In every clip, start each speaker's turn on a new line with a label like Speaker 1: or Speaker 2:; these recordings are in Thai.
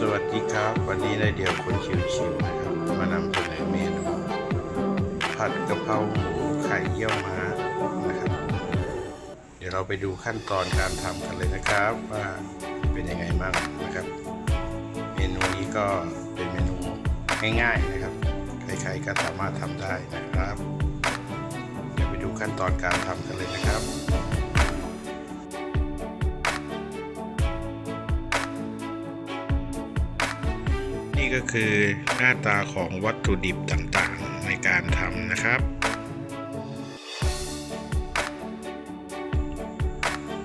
Speaker 1: สวัสดีครับ วันนี้ในเดี่ยวคนชิวๆนะครับ มานำเสนอเมนูผัดกะเพราหมูไข่เยี่ยวม้านะครับ เดี๋ยวเราไปดูขั้นตอนการทำกันเลยนะครับ ว่าเป็นยังไงบ้างนะครับ เมนูนี้ก็เป็นเมนูง่ายๆนะครับใครๆก็สามารถทำได้นะครับ เดี๋ยวไปดูขั้นตอนการทำกันเลยนะครับ นี่ก็คือหน้าตาของวัตถุดิบต่างๆในการทำนะครับ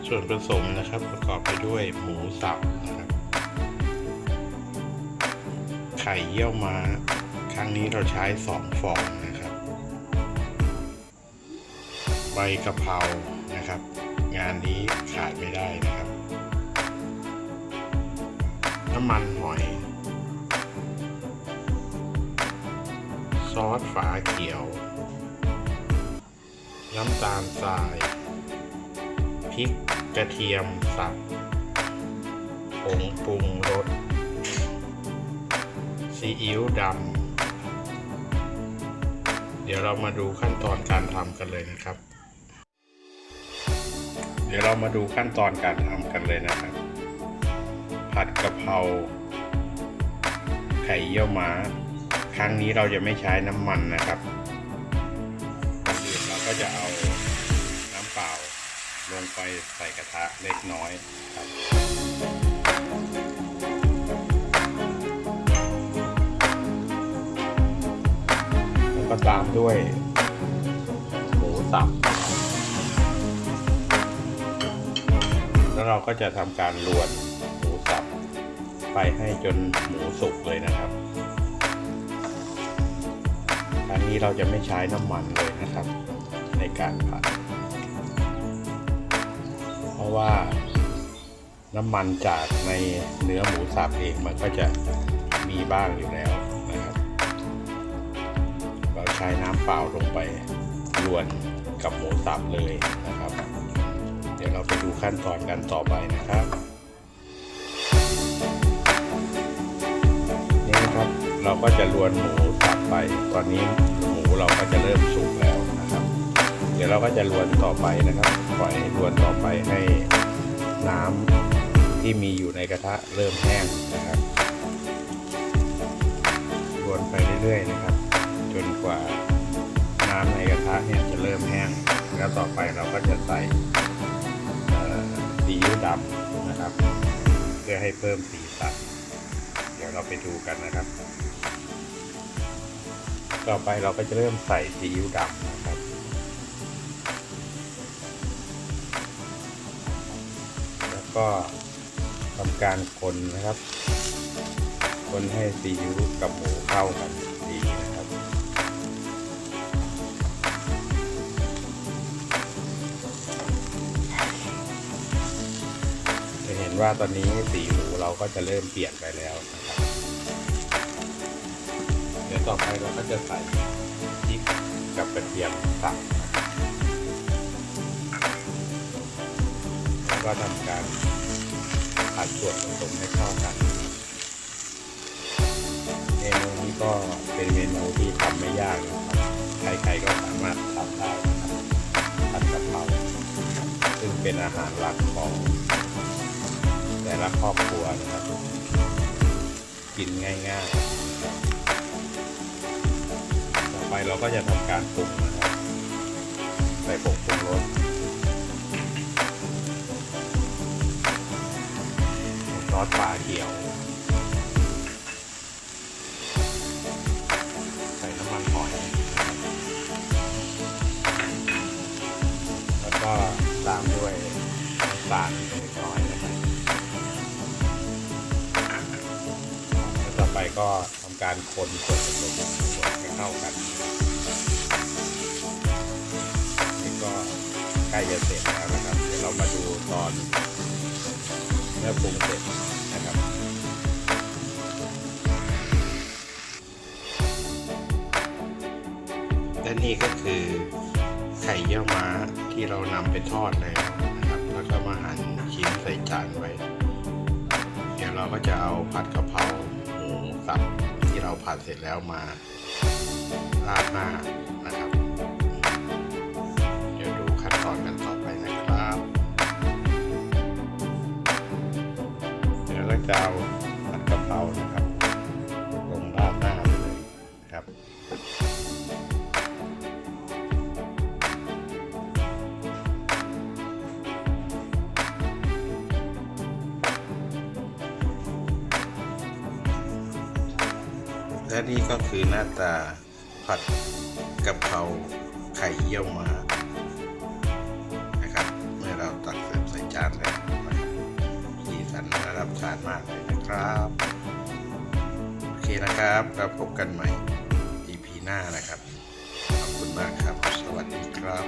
Speaker 1: ส่วนผสมนะครับประกอบไปด้วยหมูสับนะครับ ไข่เยี่ยวม้า ครั้งนี้เราใช้สองฟองนะครับ ใบกะเพรานะครับ งานนี้ขาดไม่ได้นะครับ น้ำมันหอย ซอสฝาเขียว น้ำตาลทราย พริกกระเทียมสับผงปรุงรส ซีอิ๊วดำ เดี๋ยวเรามาดูขั้นตอนการทำกันเลยนะครับ เดี๋ยวเรามาดูขั้นตอนการทำกันเลยนะครับ ผัดกะเพราไข่เยี่ยวม้า ครั้งนี้เราจะไม่ใช้น้ำมันนะครับก่อนอื่นเราก็จะเอาน้ำเปล่าลงไปใส่กระทะเล็กน้อยครับแล้วก็ตามด้วยหมูสับ แล้วเราก็จะทำการลวนหมูสับ ไปให้จนหมูสุกเลยนะครับ อันนี้เราจะไม่ใช้น้ำมันเลยนะครับ ในการผัด เพราะว่าน้ำมันจากในเนื้อหมูสับเองมันก็จะมีบ้างอยู่แล้วนะครับ เราใช้น้ำเปล่าลงไปรวนกับหมูสับเลยนะครับ เดี๋ยวเราไปดูขั้นตอนกันต่อไปนะครับนี่นะครับ เราก็จะลวนหมูสับ ไป ตอนนี้หมูเราก็จะเริ่มสุกแล้วนะครับ เดี๋ยวเราก็จะลวนต่อไปนะครับ ปล่อยให้ลวนต่อไปให้น้ำที่มีอยู่ในกระทะเริ่มแห้งนะครับลวนไปเรื่อยๆนะครับ จนกว่าน้ำในกระทะเนี่ยจะเริ่มแห้ง แล้วต่อไปเราก็จะใส่ซีอิ๊วดำนะครับ เพื่อให้เพิ่มสีสันเดี๋ยวเราไปดูกันนะครับ ต่อไปเราก็จะเริ่มใส่ซีอิ๊วดำนะครับ แล้วก็ทำการคนนะครับ คนให้ซีอิ๊วกับหมูเข้ากันดีนะครับ จะเห็นว่าตอนนี้สีหมูเราก็จะเริ่มเปลี่ยนไปแล้วนะครับ ต่อไปเราก็จะใส่พริกกับกระเทียมสับแล้วก็ทำการผัดส่วนผสมให้เข้ากันเมนูนี้ก็เป็นเมนูที่ทำไม่ยากนะครับใครๆก็สามารถทำได้นะครับผัดกะเพราซึ่งเป็นอาหารหลักของแต่ละครอบครัวนะครับ กินง่ายๆ เราก็จะทำการปรุงนะครับ ใส่ผงปรุงรสซอสปลาเขียว ใส่น้ำมันหอย แล้วก็ตามด้วยน้ำตาลเล็กน้อยนะครับแล้วต่อไปก็ทำการคนส่วนผสมทั้งให้เข้ากัน จะเสร็จแล้วนะครับเดี๋ยวเรามาดูตอนเมื่อปรุงเสร็จนะครับและนี่ก็คือไข่เยี่ยวม้าที่เรานำไปทอดแล้วนะครับ แล้วก็มาหั่นชิ้นใส่จานไว้ เดี๋ยวเราเราก็จะเอาผัดกะเพราหมูสับที่เราผัดเสร็จแล้วมาราดหน้านะครับ จะเอาผัดกะเพรานะครับลงราดหน้าไปเลยครับและนี่ก็คือหน้าตาผัดกะเพราไข่เยี่ยวมา รับทานมากเลยนะครับ โอเคนะครับแล้วพบกันใหม่ EP หน้านะครับ ขอบคุณมากครับ สวัสดีครับ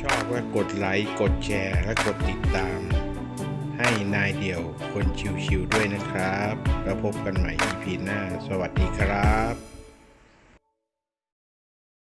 Speaker 1: ชอบก็กดไลค์ กดแชร์ และกดติดตาม ให้นายเดี่ยวคนชิวๆด้วยนะครับ แล้วพบกันใหม่ EP หน้า สวัสดีครับ